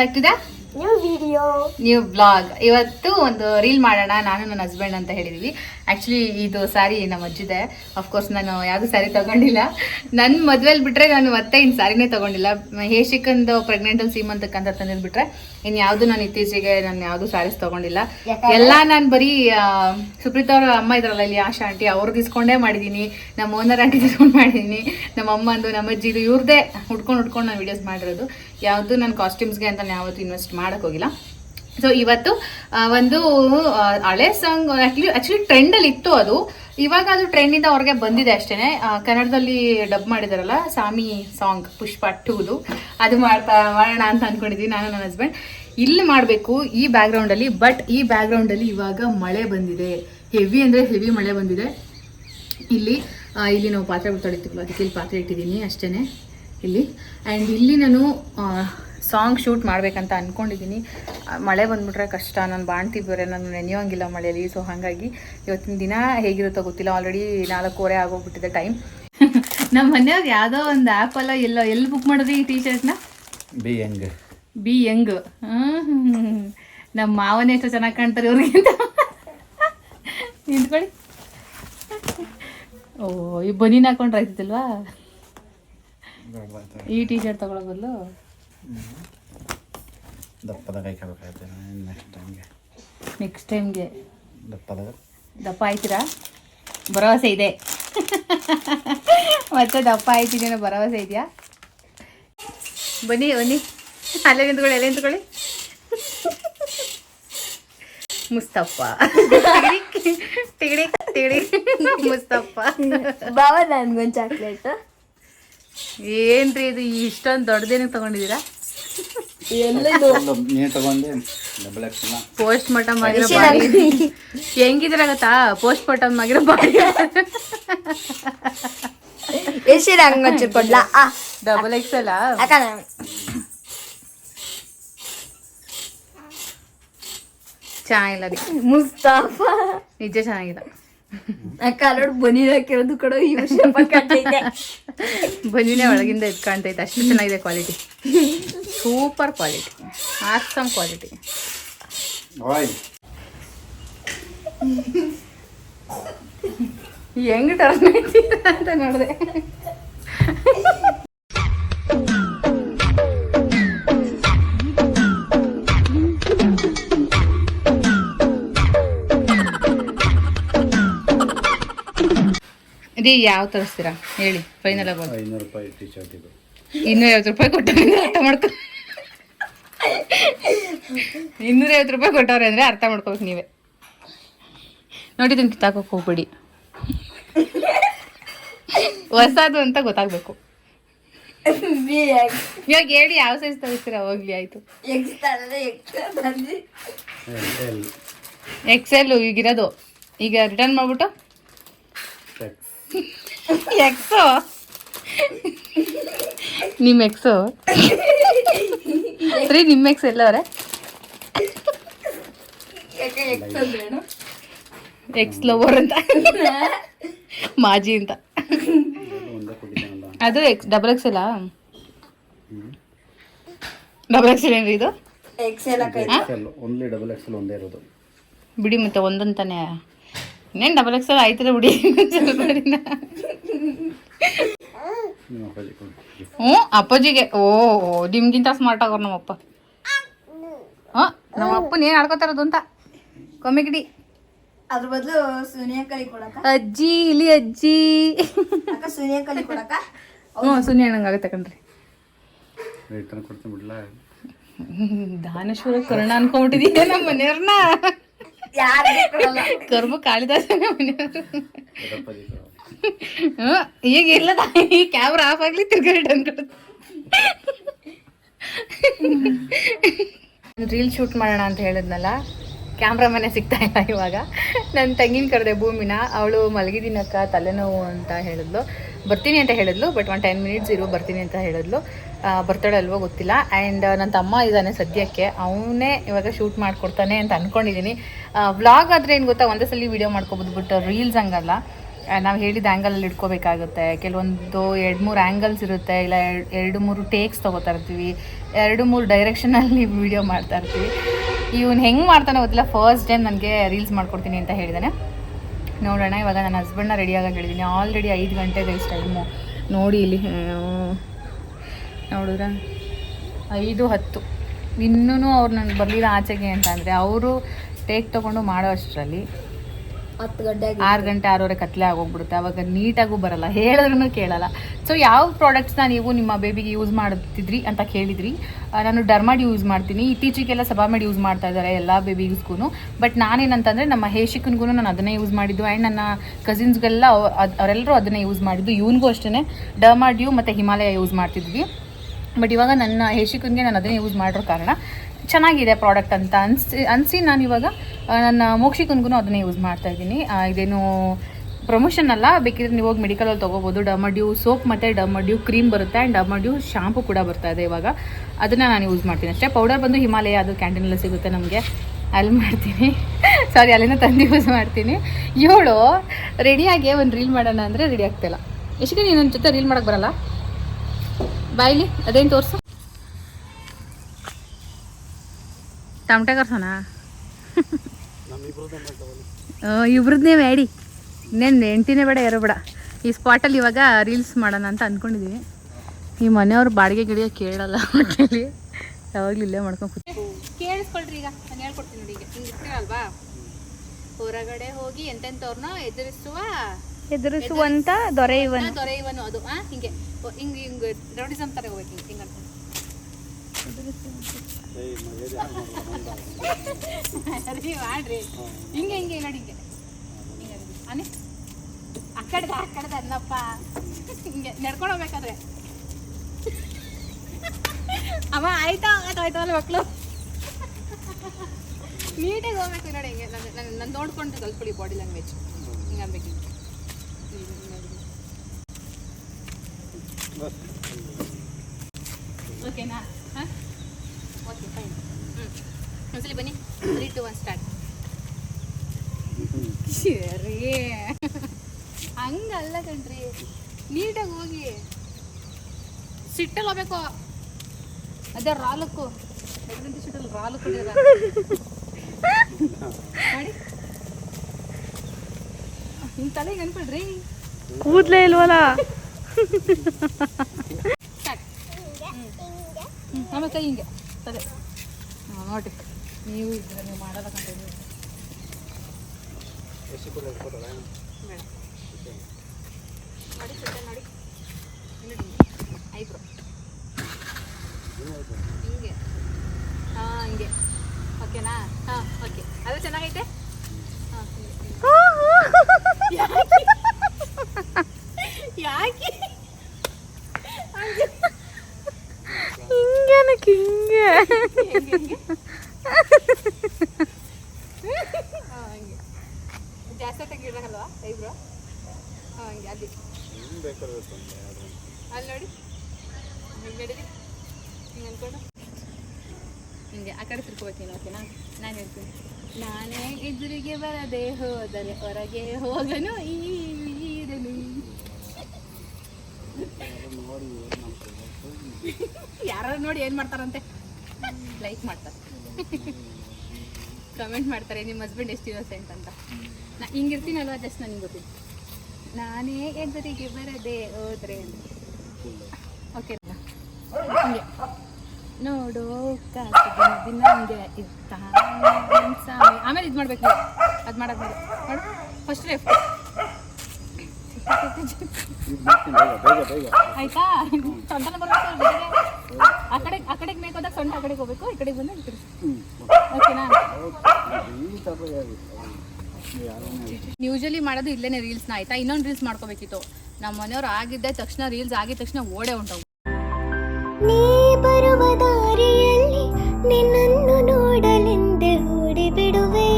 Like to the new vlog ಇವತ್ತು ಒಂದು reel ಮಾಡೋಣ. ನಾನು ನನ್ನ ಹಸ್ಬೆಂಡ್ ಅಂತ ಹೇಳಿದ್ವಿ. ಆ್ಯಕ್ಚುಲಿ ಇದು ಸ್ಯಾರಿ ನಮ್ಮ ಅಜ್ಜಿದೆ. ಅಫ್ಕೋರ್ಸ್ ನಾನು ಯಾವುದು ಸ್ಯಾರಿ ತೊಗೊಂಡಿಲ್ಲ. ನನ್ನ ಮದುವೆಲಿ ಬಿಟ್ಟರೆ ನಾನು ಮತ್ತೆ ಇನ್ನು ಸ್ಯಾರಿನೇ ತೊಗೊಂಡಿಲ್ಲ. ಹೇಶಿಕಂದು ಪ್ರೆಗ್ನೆಂಟ್ ಸೀಮಂತಕ್ಕೆ ಅಂತ ತಂದಿದ್ದು ಇನ್ನು ಯಾವುದು ನಾನು ಇತ್ತೀಚೆಗೆ ನಾನು ಯಾವುದು ಸ್ಯಾರೀಸ್ ತೊಗೊಂಡಿಲ್ಲ. ಎಲ್ಲ ನಾನು ಬರೀ ಸುಪ್ರೀತಾ ಅವ್ರ ಅಮ್ಮ ಇದ್ರಲ್ಲ ಇಲ್ಲಿ ಆಶಾ ಆಂಟಿ ಅವ್ರಿಗೆ ಇಸ್ಕೊಂಡೇ ಮಾಡಿದ್ದೀನಿ ನಮ್ಮ ಓನರ್ ಆಂಟಿ ಇಸ್ಕೊಂಡು ಮಾಡಿದ್ದೀನಿ ನಮ್ಮ ಅಮ್ಮಂದು ನಮ್ಮ ಅಜ್ಜಿದು ಇವ್ರದ್ದೇ ಹುಡ್ಕೊಂಡು ಹುಡ್ಕೊಂಡು ನಾನು ವೀಡಿಯೋಸ್ ಮಾಡಿರೋದು. ಯಾವುದು ನಾನು ಕಾಸ್ಟ್ಯೂಮ್ಸ್ಗೆ ಅಂತ ನಾನು ಯಾವತ್ತೂ ಇನ್ವೆಸ್ಟ್ ಮಾಡೋಕ್ಕೋಗಿಲ್ಲ ಸೊ ಇವತ್ತು ಒಂದು ಹಳೆ ಸಾಂಗ್ ಆಕ್ಚುಲಿ ಟ್ರೆಂಡಲ್ಲಿ ಇತ್ತು ಅದು. ಇವಾಗ ಅದು ಟ್ರೆಂಡಿಂದ ಅವ್ರಿಗೆ ಬಂದಿದೆ ಅಷ್ಟೇ ಕನ್ನಡದಲ್ಲಿ ಡಬ್ ಮಾಡಿದಾರಲ್ಲ ಸಾಮಿ ಸಾಂಗ್ ಪುಷ್ಪ ಟೂದು ಅದು ಮಾಡ್ತಾ, ಮಾಡೋಣ ಅಂತ ಅನ್ಕೊಂಡಿದ್ದೀನಿ ನಾನು, ನನ್ನ ಹಸ್ಬೆಂಡ್ ಇಲ್ಲಿ ಮಾಡಬೇಕು ಈ ಬ್ಯಾಕ್ಗ್ರೌಂಡಲ್ಲಿ ಬಟ್ ಈ ಬ್ಯಾಕ್ಗ್ರೌಂಡಲ್ಲಿ ಇವಾಗ ಮಳೆ ಬಂದಿದೆ. ಹೆವಿ ಅಂದರೆ ಹೆವಿ ಮಳೆ ಬಂದಿದೆ. ಇಲ್ಲಿ ಇಲ್ಲಿ ನಾವು ಪಾತ್ರೆ ತೊಳಿತೀವಲ್ಲ ಅದಕ್ಕೆ ಇಲ್ಲಿ ಪಾತ್ರೆ ಇಟ್ಟಿದ್ದೀನಿ ಅಷ್ಟೇ ಇಲ್ಲಿ ಆ್ಯಂಡ್ ಇಲ್ಲಿ ನಾನು ಸಾಂಗ್ ಶೂಟ್ ಮಾಡಬೇಕಂತ ಅಂದ್ಕೊಂಡಿದ್ದೀನಿ ಮಳೆ ಬಂದ್ಬಿಟ್ರೆ ಕಷ್ಟ. ನಾನು ಬಾಣ್ತಿ ಬೇರೆ ನಾನು ನೆನೆಯೋಂಗಿಲ್ಲ ಮಳೆಯಲ್ಲಿ. ಸೊ ಹಾಗಾಗಿ ಇವತ್ತಿನ ದಿನ ಹೇಗಿರುತ್ತೋ ಗೊತ್ತಿಲ್ಲ. ಆಲ್ರೆಡಿ ನಾಲ್ಕೂವರೆ ಆಗೋಗ್ಬಿಟ್ಟಿದೆ ಟೈಮ್ ನಮ್ಮ ಮನೆಯವ್ರು ಯಾವುದೋ ಒಂದು ಆ್ಯಪಲ್ಲ ಎಲ್ಲೋ ಎಲ್ಲಿ ಬುಕ್ ಮಾಡಿದ್ರಿ ಈ ಟೀ ಶರ್ಟ್ನ ಬಿ ಯಂಗ್ ಬಿ ಯಂಗ್ ನಮ್ಮ ಮಾವನೇ ಎಷ್ಟು ಚೆನ್ನಾಗಿ ಕಾಣ್ತಾರೆ ಇವ್ರಿಗಿಂತ ನಿಂತ್ಕೊಳ್ಳಿ. ಓ ಈ ಬನೀನ್ ಹಾಕೊಂಡ್ರೆ ಆಯ್ತಿಲ್ವಾ ಈ ಟೀ ಶರ್ಟ್ ತಗೊಳ್ಳೋ ಬದಲು? ದಪ್ಪದಾಗ ಹಾಕಬೇಕಾಗುತ್ತೆ ನೆಕ್ಸ್ಟ್ ಟೈಮ್ಗೆ ನೆಕ್ಸ್ಟ್ ಟೈಮ್ಗೆ ದಪ್ಪದಾಗ ದಪ್ಪ ಆಯ್ತೀರಾ? ಭರವಸೆ ಇದೆ. ಮತ್ತೆ ದಪ್ಪ ಆಯ್ತೀನಿ ಅನ್ನೋ ಭರವಸೆ ಇದೆಯಾ? ಬನ್ನಿ ಬನ್ನಿ. ಅಲ್ಲೇ ನಿಂತ್ಕೊಳ್ಳಿ ಅಲ್ಲೇ ನಿಂತ್ಕೊಳ್ಳಿ. ಮುಸ್ತಪ್ಪ. ತಿಗಡಿ ತಿಗಡಿ ಮುಸ್ತಪ್ಪ. ಬಾವ ನನ್ಗೊಂದು ಚಾಕ್ಲೇಟ್ ಏನ್ರಿ ಇದು? ಇಷ್ಟೊಂದು ದೊಡ್ಡದೇನಕ್ಕೆ ತಗೊಂಡಿದ್ದೀರಾ? ಎಲ್ಲದು. ನೀನು ತಗೊಂಡೆ ಡಬಲ್ ಎಕ್ಸ್ನ ಪೋಸ್ಟ್ ಮಾರ್ಟಮ್ ಆಗಿರೋ ಬಾಡಿ ಹೆಂಗಿದ್ರೆ ಗೊತ್ತಾ? ಪೋಸ್ಟ್ ಮಾರ್ಟಮ್ ಆಗಿರೋ ಬಾಡಿ ಎಷ್ಟು ಹಂಗ ಹಚ್ಚಿಕೊಡ್ಲ ಆ. ಡಬಲ್ ಎಕ್ಸ್ ಅಲ್ಲ ಅಕ್ಕ. ನಾನು ಚೆನ್ನಾಗಿಲ್ಲ ರೀ ಮುಸ್ತಾಫಾ. ನಿಜ ಚೆನ್ನಾಗಿಲ್ಲ. ಅಕ್ಕ ಬನಿನ ಬನಿ ಹಾಕಿರೋದು ಕೂಡ ಈ ವರ್ಷ ಕಟ್ಟಿದ್ದೆ ಬನ್ನಿನೇ ಒಳಗಿಂದ ಇದು ಕಾಣ್ತೈತೆ ಅಷ್ಟು ಚೆನ್ನಾಗಿದೆ quality super quality awesome quality ಹೆಂಗ್ ಟರ್ನ್ ಅಂತ ನೋಡಿದೆ. ರೀ ಯಾವ ತರಿಸ್ತೀರಾ? ಹೇಳಿ ಫೈನಲ್ ಆಗೋದು ಐನೂರು ರೂಪಾಯಿ ಟಿ ಶರ್ಟ್ ಇದು ಇನ್ನೂರೈವತ್ತು ರೂಪಾಯಿ ಕೊಟ್ಟವ್ರೆ ಅರ್ಥ ಮಾಡ್ಕೊ ಇನ್ನೂರೈವತ್ತು ರೂಪಾಯಿ ಕೊಟ್ಟವ್ರೆ ಅಂದರೆ ಅರ್ಥ ಮಾಡ್ಕೋಬೇಕು ನೀವೇ. ನೋಡಿ ಇದನ್ನ ಕಿತ್ತಾಕೋಕೆ ಹೋಗ್ಬೇಡಿ. ಹೊಸದು ಅಂತ ಗೊತ್ತಾಗಬೇಕು. ಇವಾಗ ಹೇಳಿ ಯಾವ ಸೈಜ್ ತರಿಸ್ತೀರಾ? ಹೋಗ್ಲಿ ಆಯಿತು. ಎಲ್ ಎಕ್ಸೆಲ್ ಈಗಿರೋದು. ಈಗ ರಿಟರ್ನ್ ಮಾಡ್ಬಿಟ್ಟು ಎಕ್ಸ್. ಎಕ್ಸು? ನಿಮ್ಮ ಎಕ್ಸು ರೀ ನಿಮ್ಮ ಎಕ್ಸ್ ಎಲ್ಲವ್ರೆ ಎಕ್ಸ್ ಲವರ್ ಅಂತ. ಮಾಜಿ ಅಂತ. ಅದು ಎಕ್ಸ್ ಡಬಲ್ ಎಕ್ಸ್ ಎಲ್ಲ ಡಬಲ್ ಎಕ್ಸ್ ಏನ್ರಿ ಇದು? ಎಕ್ಸ್ ಎಲ್ಲ ಓನ್ಲಿ ಡಬಲ್ ಎಕ್ಸೆಲ್ ಒಂದೇ ಇರೋದು. ಬಿಡಿ ಮತ್ತೆ ಒಂದಂತಾನೆ ಇನ್ನೇನು ಡಬಲ್ ಎಕ್ಸ್ ಎಲ್ ಆಯ್ತದೆ ಬಿಡಿ ಹ್ಞೂ ಅಪ್ಪಾಜಿಗೆ. ಓ ಓ, ನಿಮ್ಗಿಂತ ಸ್ಮಾರ್ಟ್ ಆಗೋರು ನಮ್ಮಪ್ಪ ಹಾಂ ನಮ್ಮ ಅಪ್ಪನ ಏನು ಆಡ್ಕೋತಾರದು ಅಂತ. ಕೊಮ್ಮಿಗಿಡಿ ಅದ್ರ ಬದಲು ಸುನಿಯಾ ಕಲಿ ಕೊಡಕ ಅಜ್ಜಿ ಇಲ್ಲಿ ಅಜ್ಜಿ. ಅಕ್ಕ ಸುನಿಯಾ ಕಲಿ ಕೊಡಕ ಹ್ಞೂ ಸುನಿಯಾ ಆಗುತ್ತೆ ಕಣ್ರಿ. ರಿಟರ್ನ್ ಕೊಡ್ತೀನಿ ಬಿಡ್ಲಾ? ದಾನೇಶ್ವರ ಕರ್ಣ ಅನ್ಕೊಂಬಿಟ್ಟಿದೀಯ ನಮ್ಮ ಮನೆಯವ್ರನ್ನ. ಕರ್ಮ ಕಾಳಿದಾಸ ಈಗ ಇಲ್ಲ ಈ ಕ್ಯಾಮ್ರಾ ಆಫ್ ಆಗ್ಲಿ ತಿರ್ಗಡೆ ರೀಲ್ ಶೂಟ್ ಮಾಡೋಣ ಅಂತ ಹೇಳಿದ್ನಲ್ಲ ಕ್ಯಾಮ್ರಾಮನೆ ಸಿಗ್ತಾ ಇಲ್ಲ ಇವಾಗ. ನನ್ನ ತಂಗಿನ ಕರೆದೆ ಭೂಮಿನ ಅವಳು ಮಲಗಿದಿನಕ್ಕ ತಲೆನೋವು ಅಂತ ಹೇಳಿದ್ಲು. ಬರ್ತೀನಿ ಅಂತ ಹೇಳಿದ್ಲು ಬಟ್ ಒನ್ ಟೆನ್ ಮಿನಿಟ್ಸ್ ಇರೋ ಬರ್ತೀನಿ ಅಂತ ಹೇಳಿದ್ಲು. ಆ, ಬರ್ತಾಳೆ ಅಲ್ವೋ ಗೊತ್ತಿಲ್ಲ. ಆ್ಯಂಡ್ ನನ್ನ ತಮ್ಮ ಇದ್ದಾನೆ ಸದ್ಯಕ್ಕೆ. ಅವನೇ ಇವಾಗ ಶೂಟ್ ಮಾಡಿಕೊಡ್ತಾನೆ ಅಂತ ಅಂದ್ಕೊಂಡಿದ್ದೀನಿ ವ್ಲಾಗ್ ಆದರೆ ಏನು ಗೊತ್ತಾ ಒಂದೇ ಸಲ ವೀಡಿಯೋ ಮಾಡ್ಕೊಬೋದು ಬಟ್ ರೀಲ್ಸ್ ಹಂಗಲ್ಲ. ನಾವು ಹೇಳಿದ ಆ್ಯಂಗಲಲ್ಲಿ ಇಟ್ಕೋಬೇಕಾಗುತ್ತೆ. ಕೆಲವೊಂದು ಎರಡು ಮೂರು ಆ್ಯಂಗಲ್ಸ್ ಇರುತ್ತೆ ಇಲ್ಲ ಎರಡ್- ಮೂರು ಟೇಕ್ಸ್ ತೊಗೋತಾ ಇರ್ತೀವಿ. ಎರಡು ಮೂರು ಡೈರೆಕ್ಷನಲ್ಲಿ ವೀಡಿಯೋ ಮಾಡ್ತಾ ಇರ್ತೀವಿ. ಇವ್ನು ಹೆಂಗೆ ಮಾಡ್ತಾನೆ ಗೊತ್ತಿಲ್ಲ. ಫಸ್ಟ್ ಟೈಮ್ ನನಗೆ ರೀಲ್ಸ್ ಮಾಡ್ಕೊಡ್ತೀನಿ ಅಂತ ಹೇಳಿದಾನೆ. ನೋಡೋಣ ಇವಾಗ ನನ್ನ ಹಸ್ಬೆಂಡ್ನ ರೆಡಿಯಾಗಿ ಹೇಳಿದ್ದೀನಿ ಆಲ್ರೆಡಿ ಐದು ಗಂಟೆಗೆ ಇಷ್ಟು ಟೈಮು ನೋಡಿ ಇಲ್ಲಿ ನೋಡಿದ್ರೆ ಐದು ಹತ್ತು. ಇನ್ನೂ ಅವ್ರು ನನಗೆ ಬರಲಿಲ್ಲ ಆಚೆಗೆ ಅಂತ ಅಂದರೆ ಅವರು ಟೇಕ್ ತೊಗೊಂಡು ಮಾಡೋ ಅಷ್ಟರಲ್ಲಿ ಹತ್ತು ಗಂಟೆ ಆರು ಗಂಟೆ ಆರೂವರೆ ಕತ್ಲೆ ಆಗೋಗ್ಬಿಡುತ್ತೆ. ಅವಾಗ ನೀಟಾಗೂ ಬರಲ್ಲ. ಹೇಳಿದ್ರೂ ಕೇಳಲ್ಲ. ಸೊ ಯಾವ ಪ್ರಾಡಕ್ಟ್ಸ್ನ ನೀವು ನಿಮ್ಮ ಬೇಬಿಗೆ ಯೂಸ್ ಮಾಡ್ತಿದ್ರಿ ಅಂತ ಕೇಳಿದ್ರಿ. ನಾನು ಡರ್ಮಾಡ್ ಯೂಸ್ ಮಾಡ್ತೀನಿ. ಇತ್ತೀಚೆಗೆಲ್ಲ ಸಬಾಮೆಡ್ ಯೂಸ್ ಮಾಡ್ತಾ ಇದ್ದಾರೆ ಎಲ್ಲ ಬೇಬಿಸ್ಗೂ ಬಟ್ ನಾನೇನಂತಂದರೆ ನಮ್ಮ ಹೇಶಿಕನ್ಗೂ ನಾನು ಅದನ್ನೇ ಯೂಸ್ ಮಾಡಿದ್ದು. ಆ್ಯಂಡ್ ನನ್ನ ಕಸಿನ್ಸ್ಗೆಲ್ಲ ಅವರೆಲ್ಲರೂ ಅದನ್ನೇ ಯೂಸ್ ಮಾಡಿದ್ದು. ಇವನಿಗೂ ಅಷ್ಟೇ ಡರ್ಮಾಡ್ಯೂ ಮತ್ತು ಹಿಮಾಲಯ ಯೂಸ್ ಮಾಡ್ತಿದ್ವಿ. ಬಟ್ ಇವಾಗ ನನ್ನ ಹೇಶಿಕನ್ಗೆ ನಾನು ಅದನ್ನೇ ಯೂಸ್ ಮಾಡಿರೋ ಕಾರಣ ಚೆನ್ನಾಗಿದೆ ಪ್ರಾಡಕ್ಟ್ ಅಂತ ಅನ್ಸಿ, ಅನಿಸಿ ನಾನು ಇವಾಗ ನನ್ನ ಮೋಕ್ಷಿಕನ್ಗೂ ಅದನ್ನೇ ಯೂಸ್ ಮಾಡ್ತಾ ಇದ್ದೀನಿ. ಇದೇನು ಪ್ರಮೋಷನ್ ಅಲ್ಲ, ಬೇಕಿದ್ರೆ ನೀವು ಹೋಗಿ ಮೆಡಿಕಲಲ್ಲಿ ತೊಗೋಬೋದು. ಡಮಡ್ಯೂ ಸೋಪ್ ಮತ್ತು ಡಮಡ್ಯೂ ಕ್ರೀಮ್ ಬರುತ್ತೆ ಆ್ಯಂಡ್ ಡಮಡ್ಯೂ ಶಾಂಪು ಕೂಡ ಬರ್ತಾ ಇದೆ ಇವಾಗ. ಅದನ್ನು ನಾನು ಯೂಸ್ ಮಾಡ್ತೀನಿ ಅಷ್ಟೇ. ಪೌಡರ್ ಬಂದು ಹಿಮಾಲಯ ಅದು ಕ್ಯಾಂಟೀನಲ್ಲಿ ಸಿಗುತ್ತೆ ನಮಗೆ. ಅಲ್ಲಿ ಮಾಡ್ತೀನಿ. ಸಾರಿ ಅಲ್ಲಿಂದ ತಂದು ಯೂಸ್ ಮಾಡ್ತೀನಿ. ಇವಳು ರೆಡಿಯಾಗಿ ಒಂದು ರೀಲ್ ಮಾಡೋಣ ಅಂದರೆ ರೆಡಿ ಆಗ್ತಾಯಿಲ್ಲ ಎಷ್ಟು ನೀನು ನನ್ನ ಜೊತೆ ರೀಲ್ ಮಾಡೋಕ್ಕೆ ಬರಲ್ಲ? ಬಾಯ್ಲಿ ಅದೇನು ತೋರಿಸು? ಟಮಟೆ ಕರ್ಸೋಣ ಇಬ್ರದ್ದೇ ಬೇಡಿ ಇನ್ನೇನು ಎಂಟಿನೇ ಬೇಡ ಯಾರು ಬೇಡ. ಈ ಸ್ಪಾಟಲ್ಲಿ ಇವಾಗ ರೀಲ್ಸ್ ಮಾಡೋಣ ಅಂತ ಅಂದ್ಕೊಂಡಿದ್ದೀವಿ ಈ ಮನೆಯವ್ರು ಬಾಡಿಗೆ ಗಿಡಿಗೆ ಕೇಳಲ್ಲ ಒಟ್ಟಲ್ಲಿ ಯಾವಾಗಲೂ ಇಲ್ಲೇ ಮಾಡ್ಕೊಂಡು ಕೂತ್ ಕೇಳಿಸ್ಕೊಳ್ರಿ ಈಗ ನಾನು ಹೇಳ್ಕೊಡ್ತೀನಿ ನೋಡಿ ಈಗ. ಹಿಂಗೆ ಇರ್ತೀರಲ್ವಾ ಹೊರಗಡೆ ಹೋಗಿ ಎಂತೆಂಥವ್ರನ್ನ ಎದುರಿಸುವ ಎದುರಿಸುವಂತ ದೊರೆಯುವನು. ದೊರೆಯುವನು ಅದು. ಆ, ಹಿಂಗೆ. ಹಿಂಗೆ ಹಿಂಗೆ ರೌಡಿಸಮ್ ಥರ ಹೋಗ್ಬೇಕು ಹಿಂಗ್, ಹಿಂಗೆ ಅಂತ ಮಾಡ್ರಿ. ಹಿಂಗೆ ಹಿಂಗೆ, ನೋಡಿ, ಹಿಂಗೆ. ಹಿಂಗೆ. ಅನಿ ಆ ಕಡೆದ ಆ ಕಡೆದ ಅನ್ನಪ್ಪ ಹಿಂಗೆ, ನಡ್ಕೊಂಡು ಹೋಗ್ಬೇಕಾದ್ರೆ. ಅಮ್ಮ, ಆಯ್ತಾ? ಆಯ್ತಾ ಅಲ್ಲ ಮಕ್ಕಳು ನೀಟಾಗಿ ಹೋಗ್ಬೇಕು ನೋಡಿ, ಹಿಂಗೆ. ನನ್ನ ನನ್ನ ನಾನು ನೋಡ್ಕೊಂಡು ಕಲ್ತ್ಕೊಳ್ಳಿ ಬಾಡಿ ಲ್ಯಾಂಗ್ವೇಜ್ ಹಿಂಗೆ ಅನ್ಬೇಕು ಹಿಂಗೆ ಹಿಂಗೆ, ಹಿಂಗೆ ನೋಡಿ. ಓಕೆನಾ ಹಾಂ ಓಕೆ ಫೈನ್ ಹ್ಞೂ ಒಂದ್ಸಲಿ ಬನ್ನಿ ತ್ರೀ ಟು ಒನ್ ಸ್ಟಾರ್ಟ್ ಸರಿ ಹಂಗಲ್ಲ ಕಣ್ರಿ ನೀಟಾಗಿ ಹೋಗಿ ಸಿಟ್ಟಲ್ಲಿ ಹೋಗ್ಬೇಕು ಅದೇ ರಾಲಕ್ಕು ಎದ್ರಂತ ಸಿಟ್ಟಲ್ಲಿ ರಾಲಕ್ಕು ಮಾಡಿ ನಿಮ್ಮ ತಲೆಗೆ ಅನ್ಕೊಳ್ರಿ ಕೂದ್ಲೇ ಇಲ್ವಲ್ಲ ಆಮೇಲೆ ಕೈ ಹಿಂಗೆ. ತಲೆ. ಹಾಂ, ನೋಡಿ. ನೀವು ಇದ್ರೆ ನೀವು ಐಬ್ರೋ ಹಿಂಗೆ. ಹಾಂ, ಹಿಂಗೆ. ಓಕೆನಾ ಹಾಂ ಓಕೆ ಅದು ಚೆನ್ನಾಗೈತೆ ಹಾಂ ಯಾಕೆ ಹಂಗೆ ಹಿಂಗೇನಕ್ಕೆ ಹಿಂಗೆ ಜಾಸ್ತಿ ತೆಗಿಡಲ್ವಾ ಐಬ್ರೋ? ಹಂಗೆ ಅಲ್ಲಿ ಅಲ್ಲಿ ನೋಡಿ. ಹಿಂಗೆ ನಡೀರಿ. ಹಿಂಗೆ ಅನ್ಕೊಂಡು. ಆ ಕಡೆ ತಿರ್ಕೋಬೇಕು ನೀನು ಓಕೆನಾ ನಾನು ಹೇಳ್ತೀನಿ. ನಾನೇ ಎದುರಿಗೆ ಬರದೆ ಹೋದರೆ ಹೊರಗೆ ಹೋಗನು ಈರನು ಯಾರು ನೋಡಿ ಏನು ಮಾಡ್ತಾರಂತೆ? ಲೈಕ್ ಮಾಡ್ತಾರೆ. ಕಮೆಂಟ್ ಮಾಡ್ತಾರೆ ನಿಮ್ಮ ಹಸ್ಬೆಂಡ್ ಎಷ್ಟು ಇನ್ನೋಸೆಂಟ್ ಅಂತ ನಾ ಹಿಂಗಿರ್ತೀನಲ್ವ ಜಸ್ಟ್ ನನಗೆ ಗೊತ್ತಿಲ್ಲ. ನಾನೇ ಎದುರಿಗೆ ಬರದೆ ಹೋದ್ರೆ ಓಕೆ ಹಿಂಗೆ. ನೋಡು ದಿನ ಹಂಗೆ ಇರ್ತಾನೆ. ಆಮೇಲೆ ಇದು ಮಾಡ್ಬೇಕು ಅದು ಮಾಡೋದು ಮಾಡಿ. ಮಾಡು ಫಸ್ಟ್ ಬೇಗ ಆಯ್ತಾ? ಸಂತಾನ ಬರ್ಬೇಕು ಜೊತೆಗೆ. ಆ ಕಡೆ ಆ ಕಡೆಗೆ ಮೇಕ್ ಹೋದಾಗ ಸೊಂಟ ಆ ಕಡೆಗೆ ಹೋಗ್ಬೇಕು ಈ ಕಡೆಗೆ ಬಂದು ಈ ಕಡೆ ಓಕೆನಾ? ಯೂಶಲಿ ಮಾಡೋದು ಇಲ್ಲೇನೆ ರೀಲ್ಸ್ನ ಆಯ್ತಾ? ಇನ್ನೊಂದು ರೀಲ್ಸ್ ಮಾಡ್ಕೋಬೇಕಿತ್ತು. ನಮ್ಮ ಮನೆಯವ್ರು ಆಗಿದ್ದ ತಕ್ಷಣ ರೀಲ್ಸ್ ಆಗಿದ ತಕ್ಷಣ ಓಡೆ ಉಂಟವು ನೀ ಬರುವ ದಾರಿಯಲ್ಲಿ ನಿನ್ನನ್ನು ನೋಡಲೆಂದೆ ಓಡಿ ಬಿಡುವೆ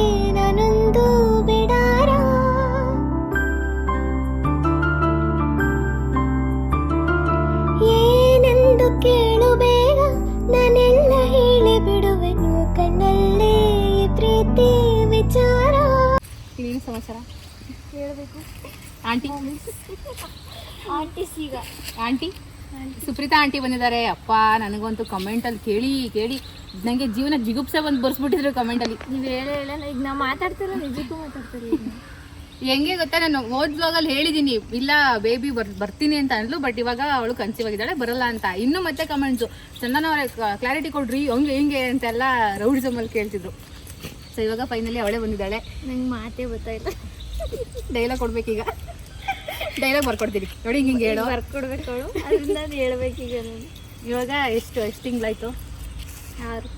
ಇನ್ನೇನು ಸಮಾಚಾರ? ಹೇಳಬೇಕು. ಆಂಟಿ. ಆಂಟಿ ಸೀಗ. ಆಂಟಿ? ಸುಪ್ರೀತಾ ಆಂಟಿ ಬಂದಿದ್ದಾರೆ. ಅಪ್ಪ ನನಗಂತೂ ಕಮೆಂಟಲ್ಲಿ ಕೇಳಿ ಕೇಳಿ. ನನಗೆ ಜೀವನ ಜಿಗುಪ್ಸೆ ಬಂದು ಬರ್ಸ್ಬಿಟ್ಟಿದ್ರು ಕಮೆಂಟಲ್ಲಿ ನೀವು ಹೇಳೇ ಹೇಳಲ್ಲ ಈಗ ನಾವು ಮಾತಾಡ್ತಿರೋ ನಿಜಕ್ಕೂ ಮಾತಾಡ್ತಾರೆ ಹೆಂಗೆ ಗೊತ್ತಾ ನಾನು ಓದ್ ಬ್ಲಾಗಲ್ಲಿ ಹೇಳಿದ್ದೀನಿ ಇಲ್ಲ ಬೇಬಿ ಬರ್ ಬರ್ತೀನಿ ಅಂತ ಅಂದ್ಲು ಬಟ್ ಇವಾಗ ಅವಳು ಕನ್ಸೀವ್ ಆಗಿದ್ದಾಳೆ ಬರಲ್ಲ ಅಂತ. ಇನ್ನು ಮತ್ತೆ ಕಮೆಂಟ್ಸು ಚಂದನ ಅವರೇ ಕ್ಲಾರಿಟಿ ಕೊಡ್ರಿ ಹಂಗೆ ಹಿಂಗೆ ಅಂತೆಲ್ಲ ರೌಡಿಸಮಲ್ಲಿ ಕೇಳ್ತಿದ್ರು. ಸೊ ಇವಾಗ ಫೈನಲಿ ಅವಳೇ ಬಂದಿದ್ದಾಳೆ. ನಂಗೆ ಮಾತೇ ಗೊತ್ತಾಯಿಲ್ಲ ಡೈಲಾಗ್ ಕೊಡ್ಬೇಕೀಗ? ಡೈಲಾಗ್ ಬರ್ಕೊಡ್ತೀನಿ. ನೋಡಿ ಹಿಂಗೆ ಹಿಂಗೆ ಹೇಳೋ. ಬರ್ಕೊಡ್ಬೇಕು ಅವಳು. ಅದರಿಂದ ಅದು ಹೇಳ್ಬೇಕೀಗ ನಾನು. ಇವಾಗ ಎಷ್ಟು ಎಷ್ಟು ತಿಂಗಳಾಯ್ತು? ಯಾರು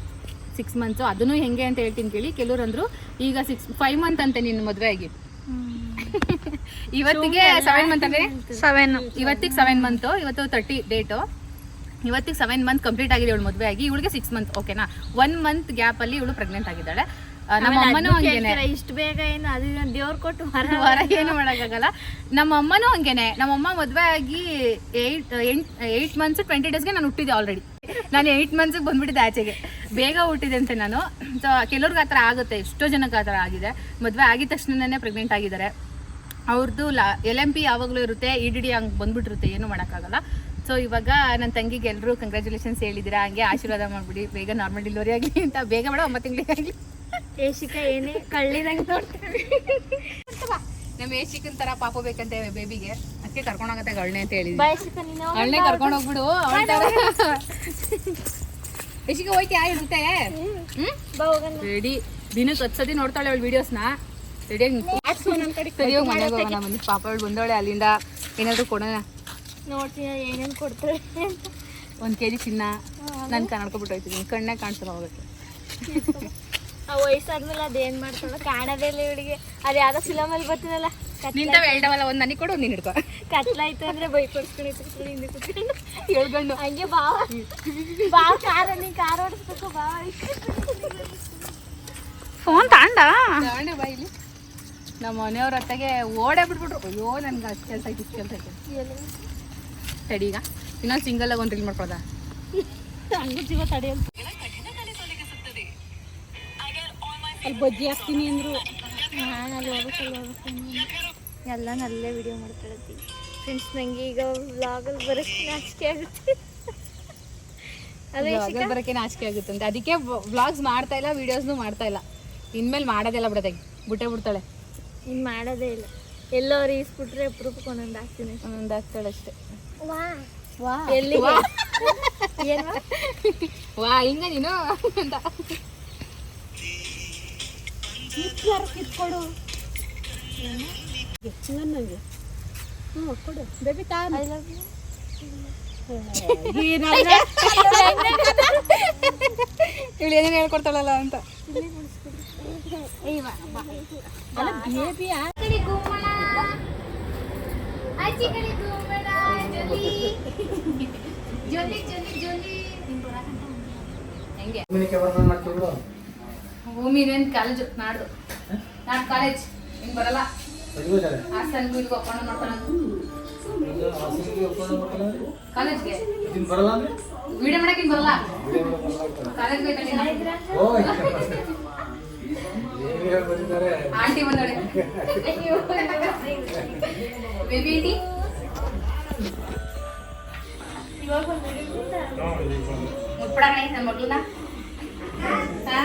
ಸಿಕ್ಸ್ ಮಂತ್ಸು ಅದನ್ನು ಹೆಂಗೆ ಅಂತ ಹೇಳ್ತೀನಿ ಕೇಳಿ. ಕೆಲವ್ರು ಅಂದ್ರು ಈಗ ಸಿಕ್ಸ್ ಫೈವ್ ಮಂತ್ ಅಂತೆ ನಿನ್ನ ಮದುವೆ ಆಗಿ. ಇವತ್ತಿಗೆ ಸೆವೆನ್ ಮಂತ್ ಅಂದ್ರೆ? ಸೆವೆನ್ ಇವತ್ತಿಗೆ ಸೆವೆನ್ ಮಂತು ಇವತ್ತು ತರ್ಟಿ ಡೇಟು ಇವತ್ತಿಗೆ ಸೆವೆನ್ ಮಂತ್ ಕಂಪ್ಲೀಟ್ ಆಗಿದೆ ಇವಳು ಮದುವೆ ಆಗಿ. ಇವಳಿಗೆ ಸಿಕ್ಸ್ ಮಂತ್ ಓಕೆನಾ ಒನ್ ಮಂತ್ ಗ್ಯಾಪಲ್ಲಿ ಇವಳು ಪ್ರೆಗ್ನೆಂಟ್ ಆಗಿದ್ದಾಳೆ. ನಮ್ಮ ಅಮ್ಮನೂ ಹಂಗೇನೆ. ಇಷ್ಟು ಬೇಗ ಏನು ಅದು ದೇವ್ರು ಕೊಟ್ಟು ವರ ವರ ಏನು ಮಾಡೋಕ್ಕಾಗಲ್ಲ. ನಮ್ಮ ಅಮ್ಮನೂ ಹಂಗೇನೆ. ನಮ್ಮಮ್ಮ ಮದುವೆ ಆಗಿ ಏಯ್ಟ್ ಎಂಟ್ ಏಯ್ಟ್ ಮಂತ್ಸ್ ಟ್ವೆಂಟಿ ಡೇಸ್ಗೆ ನಾನು ಹುಟ್ಟಿದ್ದೆ ಆಲ್ರೆಡಿ ನಾನು ಏಯ್ಟ್ ಮಂತ್ಸಿಗೆ ಬಂದ್ಬಿಟ್ಟಿದ್ದೆ ಆಚೆಗೆ. ಬೇಗ ಹುಟ್ಟಿದೆ ಅಂತ ನಾನು. ಸೊ ಕೆಲವ್ರಿಗೆ ಆ ಥರ ಆಗುತ್ತೆ. ಎಷ್ಟೋ ಜನಕ್ಕೆ ಆ ಥರ ಆಗಿದೆ. ಮದುವೆ ಆಗಿದ ತಕ್ಷಣನೇ ಪ್ರೆಗ್ನೆಂಟ್ ಆಗಿದ್ದಾರೆ. ಅವ್ರದ್ದು ಲಾ ಎಲ್ ಎಂ ಪಿ ಯಾವಾಗಲೂ ಇರುತ್ತೆ. ಇ ಡಿ ಡಿ ಹಂಗೆ ಬಂದ್ಬಿಟ್ಟಿರುತ್ತೆ. ಏನು ಮಾಡೋಕ್ಕಾಗಲ್ಲ. ಸೊ ಇವಾಗ ನನ್ನ ತಂಗಿಗೆ ಎಲ್ಲರೂ ಕಂಗ್ರ್ಯಾಚುಲೇಷನ್ಸ್ ಹೇಳಿದ್ದೀರಾ? ಹಂಗೆ ಆಶೀರ್ವಾದ ಮಾಡಿಬಿಡಿ. ಬೇಗ ನಾರ್ಮಲ್ ಡೆಲಿವರಿ ಆಗಲಿ ಅಂತ. ಬೇಗ ಬೇಡ ಒಂಬತ್ತು ತಿಂಗಳಿಗೆ ಆಗಲಿ. ಏಷಿಕ ಏನೇ ಕಳ್ಳಿದಂಗೆ ನೋಡ್ತೀವಿ ನಮ್ಮ ಏಶಿಕನ್ ತರ ಪಾಪ ಬೇಕಂತೆ ಬೇಬಿಗೆ. ಅದಕ್ಕೆ ಕರ್ಕೊಂಡೋಗತ್ತೆ ಗಳ್ನೆ ಅಂತ ಹೇಳಿದ್ವಿ. ಬಯಸಿಕ ನೀನು ಗಳ್ನೆ ಕರ್ಕೊಂಡು ಹೋಗ್ಬಿಡು ಏಷಿಕ ಹೋಯ್ತಿ ಆ ಇರುತ್ತೆ ರೆಡಿ ದಿನಕ್ಕೆ ಹತ್ಸತಿ ಸತಿ ನೋಡ್ತಾಳೆ ಅವಳು ವಿಡಿಯೋಸ್ನ ರೆಡಿಯಾಗಿ ಸರಿ ಹೋಗಿ ಮನೆಗೆ ಹೋಗೋಣ ಪಾಪ ಅವಳು ಬಂದವಳೆ ಅಲ್ಲಿಂದ. ಏನಾದರೂ ಕೊಡೋಣ. ನೋಡ್ತೀನಿ ಏನೇನು ಕೊಡ್ತಾರೆ ಒಂದ್ ಕೆ ಜಿ ಚಿನ್ನ ನಾನು ಕನ್ನಡ್ಕೊಬಿಟ್ಟು ಹೋಯ್ತಿದ್ದೀನಿ ಕಣ್ಣೇ ಕಾಣಿಸಲ್ಲ ಹೋಗುತ್ತೆ ಆ ವಯಸ್ಸಾದ್ಮೇಲೆ ಅದೇನ್ ಮಾಡ್ತಾಳ ಕಾಣದೇ ಇಲ್ಲ ಇವಳಿಗೆ. ಅದು ಯಾವ್ದೋ ಫಿಲಮಲ್ಲಿ ಬರ್ತೀನಲ್ಲ ನಿಂತಾವ ಹೇಳ್ದವಲ್ಲ ಒಂದು ನನಗೆ ಕೊಡು ನೀನು ಹಿಡ್ಕೊ. ಕತ್ಲಾಯ್ತು ಅಂದ್ರೆ ಬೈ ಕೊಡ್ಸ್ಕೊಂಡು ಹಿಂದೆ ಕೂತ್ಕೊಂಡು. ಹೇಳ್ಕೊಂಡು ಹಂಗೆ ಬಾವ ಬಾವ ಕಾರ ನೀ ಕಾರ್ ಓಡಿಸ್ಬೇಕು ಬಾವ ಫೋನ್ ತಾಂಡ? ಬೈಲಿ ಬಾ ಇಲ್ಲಿ. ನಮ್ಮ ಮನೆಯವ್ರ ಹತ್ತಗೆ ಓಡೇ ಬಿಟ್ಬಿಟ್ರು. ಅಯ್ಯೋ ನನ್ಗೆ ಅಷ್ಟು ಕೆಲಸ ಐತಿ ಇಷ್ಟು ಕೆಲಸ ಐತಿ ತಡಿ ಈಗ. ಇನ್ನೊಂದು ಸಿಂಗಲ್ ಆಗಿ ಒಂದು ರೀಲ್ ಮಾಡ್ಕೊಳ್ದ? ಹಂಗೆ ಜೀವ ತಡೆಯಲ್ಲ ಅಲ್ಲಿ ಬಜ್ಜಿ ಹಾಕ್ತೀನಿ ಅಂದ್ರು. ನಾನು ಅಲ್ಲಿ ಹೋಗ್ಬೇಕು ಅಲ್ಲಿ ಹೋಗ್ಬೇಕು ಎಲ್ಲ ನಲ್ಲೇ ವಿಡಿಯೋ ಮಾಡ್ಕೊಳತ್ತೀನಿ ಫ್ರೆಂಡ್ಸ್ ನನಗೆ ಈಗ ವ್ಲಾಗಲ್ಲಿ ಬರೋಕ್ಕೆ ನಾಚಿಕೆ ಆಗುತ್ತೆ. ಅದೇ ಬರೋಕ್ಕೆ ನಾಚಿಕೆ ಆಗುತ್ತೆ ಅಂತ. ಅದಕ್ಕೆ ವ್ಲಾಗ್ಸ್ ಮಾಡ್ತಾ ಇಲ್ಲ ವಿಡಿಯೋಸ್ನು ಮಾಡ್ತಾ ಇಲ್ಲ. ಇನ್ಮೇಲೆ ಮಾಡೋದಿಲ್ಲ ಬಿಡೋದಾಗಿ ಬಿಟ್ಟೆ ಬಿಡ್ತಾಳೆ. ಇನ್ನು ಮಾಡೋದೇ ಇಲ್ಲ. ಎಲ್ಲೋ ಈಸ್ಬಿಟ್ರೆ ಅಪ್ರೂಪಕ್ಕೆ ಒಂದೊಂದು ಹಾಕ್ತೀನಿ. ಒಂದೊಂದು ಆಗ್ತಾಳೆ ಅಷ್ಟೇ. ವಾ. ಎಲ್ಲಿಗೆ? ಏನು ವಾ ಹಿಂಗ ನೀನು? ಅಂತ. ಕಿತ್ಕೊಡು. ನನಗೆ ಹ್ಞೂ ಕೊಡು. ಬೇಬಿ ತಾ ಐ ಲವ್ ಯು ಇವಳು ಏನೇನು ಹೇಳ್ಕೊಡ್ತಾಳಲ್ಲ ಅಂತ. ಜೊಲಿ. ಜೊಲಿ ಜೊಲಿ ಹೆಂಗೆ ಭೂಮಿ ಇದೆ ಕಾಲೇಜ್ ಕಾಲೇಜು ನಾಡ್ದು. ನಾಡ್ ಕಾಲೇಜ್ ಹಿಂಗ್ ಬರಲ್ಲ. ಹಾಸನ್ಗೂ ಇಲ್ಗೂ ಒಪ್ಕೊಂಡು ನೋಡ್ಕೊಂಡು ಕಾಲೇಜ್ಗೆ ವಿಡಿಯೋ ಮಾಡಕ್ ಹಿಂಗ್ ಬರಲ್ಲ. ಕಾಲೇಜ್ ಆಂಟಿ ಬಂದೋಳೆ ಬೇಬಿ ಆಂಟಿ ಮುಟ್ಬಿಡಂಗ ನನ್ನ ಹಾ?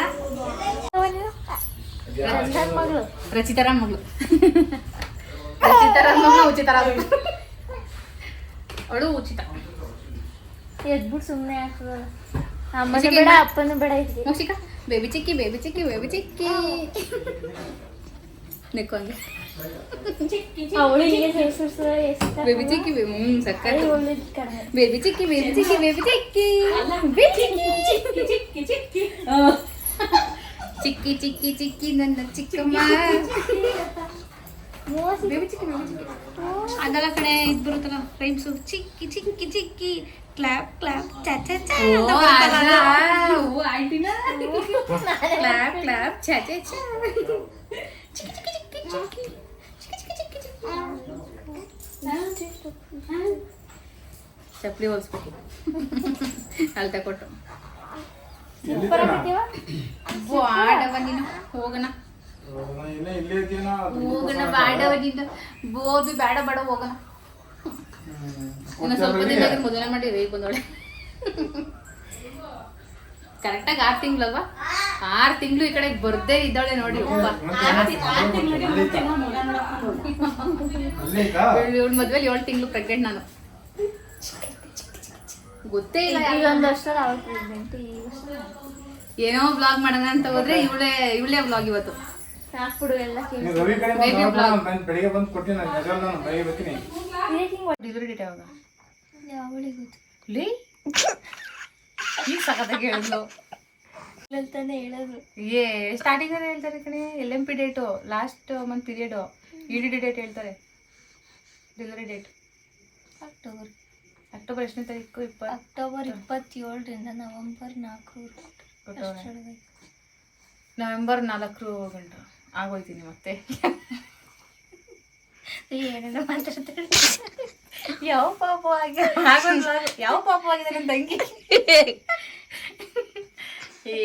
ರಚಿತಾರಾಮ್ ಮಗಳು ರಚಿತಾರಾಮ್ ಮಗಳು ಉಚಿತಾರಾಮ್ ಅವಳು ಉಚಿತ ಎದ್ಬಿಟ್ಟು ಸುಮ್ಮನೆ ಹಾಕೋದು ಅಮ್ಮನೂ ಮಸಿಗೆ ಬೇಡ ಮಾ- ಅಪ್ಪನೂ ಬೇಡ ಇದಕ್ಕೆ ಮೋಕ್ಷಿಕ ಬೇಬಿ ಚಿಕ್ಕಿ ಬೇಬಿ ಚಿಕ್ಕಿ ಬೇಬಿ ಚಿಕ್ಕಿ ನೆಕ್ಕು ಹಂಗೆ ಅವಳು ಈಗ ಹೆಸರು ಎಷ್ಟು ಬೇಬಿ ಚಿಕ್ಕಿ ಬೇಬಿ ಹ್ಞೂ ಸಕ್ಕರೆ ಇವಳು ಕಡಿಮೆ ಬೇಬಿ ಚಿಕ್ಕಿ ಬೇಬಿ ಚಿಕ್ಕಿ ಬೇಬಿ ಚಿಕ್ಕಿ ಆ. ಚಿಕ್ಕಿ ಚಿಕ್ಕಿ ಚಿಕ್ಕಿ चिक्की चिक्की चिक्की नंद चिक्क मार बेबी चिक्की बेबी चिक्की आदाला कडे इथबरोबर त्याला फ्रेम सो चिक्की चिक्की चिक्की क्लॅप क्लॅप चाचा चा आंटी ना क्लॅप क्लॅप चाचा चा चिक्की चिक्की चिक्की चिक्की चिक्की चिक्की चिक्की चपली वॉल्स पकडून आलता कोटो ಹೋಗೋಣ. ನಾನು ಅದು ಹೋಗೋಣ ಬೇಡ ನಿನ್ನ ಗೋಬಿ ಬೇಡ ಬೇಡ ಹೋಗೋಣ. ಇನ್ನು ಸ್ವಲ್ಪ ದಿನ ಮೊದಲ ಮಾಡಿ ರೇಗ್ ಬಂದವಳೆ ಕರೆಕ್ಟಾಗಿ ಆರು ತಿಂಗಳಲ್ವಾ? ಆರು ತಿಂಗಳು ಈ ಕಡೆ ಬರ್ದೇ ಇದ್ದಾಳೆ ನೋಡಿ? ಇವಳ ಮದ್ವೆಲಿ ಏಳು ತಿಂಗಳು ಪ್ರೆಗ್ನೆಂಟ್ ನಾನು. ಗೊತ್ತೇ ಇಲ್ಲ ಒಂದು ವರ್ಷ. ಏನೋ ಬ್ಲಾಗ್ ಮಾಡೋಣ ಅಂತ ಹೋದ್ರೆ ಇವಳೇ ಇವಳೇ ಬ್ಲಾಗ್ ಇವತ್ತು. ಡೆಲಿವರಿ ಡೇಟ್ ಯಾವಾಗ? ಈಗ ಸಖತ್ತಾಗಿ ಹೇಳಿದ್ಲು. ಏ ಸ್ಟಾರ್ಟಿಂಗ್ ಅಲ್ಲಿ ಹೇಳ್ತಾರೆ ಕಣೆ L M P date last month period E D date ಹೇಳ್ತಾರೆ. ಡೆಲಿವರಿ ಡೇಟ್ ಅಕ್ಟೋಬರ್ ಅಕ್ಟೋಬರ್ ಎಷ್ಟನೇ ತಾರೀಕು? ಇಪ್ಪತ್ತು. ಅಕ್ಟೋಬರ್ ಇಪ್ಪತ್ತೇಳರಿಂದ ನವೆಂಬರ್ ನಾಲ್ಕು ನವೆಂಬರ್ ನಾಲ್ಕರು ಗಂಟು. ಆಗೋಯ್ತೀನಿ ಮತ್ತೆ. ಏನೇನೋ ಮಾತಾಡ್ತಾರೆ ಯಾವ ಪಾಪ ಆಗಿ ಆಗೋದು ಆಗೋದು. ಯಾವ ಪಾಪ ಆಗಿದೆ ನನ್ನ ತಂಗಿ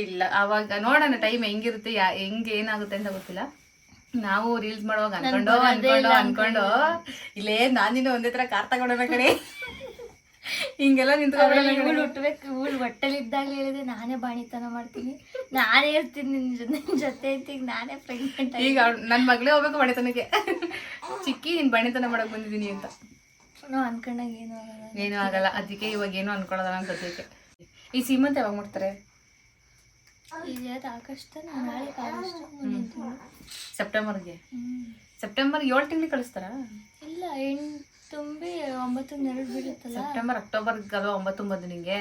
ಇಲ್ಲ. ಅವಾಗ ನೋಡೋಣ ಟೈಮ್ ಹೆಂಗಿರುತ್ತೆ ಯಾ ಹೆಂಗೆ ಏನಾಗುತ್ತೆ ಅಂತ ಗೊತ್ತಿಲ್ಲ. ನಾವು ರೀಲ್ಸ್ ಮಾಡುವಾಗ ಅನ್ಕೊಂಡು ಅನ್ಕೊಂಡು ಅನ್ಕೊಂಡು ಇಲ್ಲೇ ನಾನಿನ್ನು ಒಂದೇ ತರ ಕಾರ್ ತಗೊಂಡೋಣ ಕಡೆ ಹಿಂಗೆಲ್ಲ ನಿಂತ್ಕೊಂಡು ಹುಟ್ಟಬೇಕು ಇವಳು ಹೊಟ್ಟೆಲಿದ್ದಾಗ ಹೇಳಿದೆ ನಾನೇ ಬಾಣಿತನ ಮಾಡ್ತೀನಿ. ನಾನೇ ಇರ್ತೀನಿ ನಿನ್ ಜೊತೆ ನಿನ್ ಜೊತೆ ಇರ್ತೀನಿ ನಾನೇ ಪ್ರೆಗ್ನೆಂಟ್ ಈಗ ನನ್ನ ಮಗಳೇ ಹೋಗ್ಬೇಕು ಬಣಿತನಕ್ಕೆ. ಚಿಕ್ಕಿ ನೀನ್ ಬಾಣಿತನ ಮಾಡಕ್ ಬಂದಿದ್ದೀನಿ ಅಂತ. ನಾವು ಅನ್ಕೊಂಡಾಗ ಏನು ಆಗಲ್ಲ. ಏನೂ ಆಗಲ್ಲ ಅದಕ್ಕೆ ಇವಾಗ ಏನು ಅನ್ಕೊಳ್ಳೋದಲ್ಲ ಅಂತ ಸದ್ಯಕ್ಕೆ ಈ ಸೀಮಂತ ಯಾವಾಗ ಮಾಡ್ತಾರೆ? ಈಗ ಆಗಸ್ಟ್ ನಾಳೆ ಆಗಸ್ಟ್. ಮುಂದಿನ ತಿಂಗಳು ಸೆಪ್ಟೆಂಬರ್ಗೆ? ಸೆಪ್ಟೆಂಬರ್ ಏಳು ತಿಂಗಳಿಗೆ ಕಳಿಸ್ತಾರ? ಇಲ್ಲ ಎಂಟು ತುಂಬಿ ಒಂಬತ್ತು ನೆರಳು ಬೀಳುತ್ತಲ್ಲ ಸೆಪ್ಟೆಂಬರ್ ಅಕ್ಟೋಬರ್ ಅಲ್ವಾ ಒಂಬತ್ತು ಒಂಬತ್ತು ನಿಂಗೆ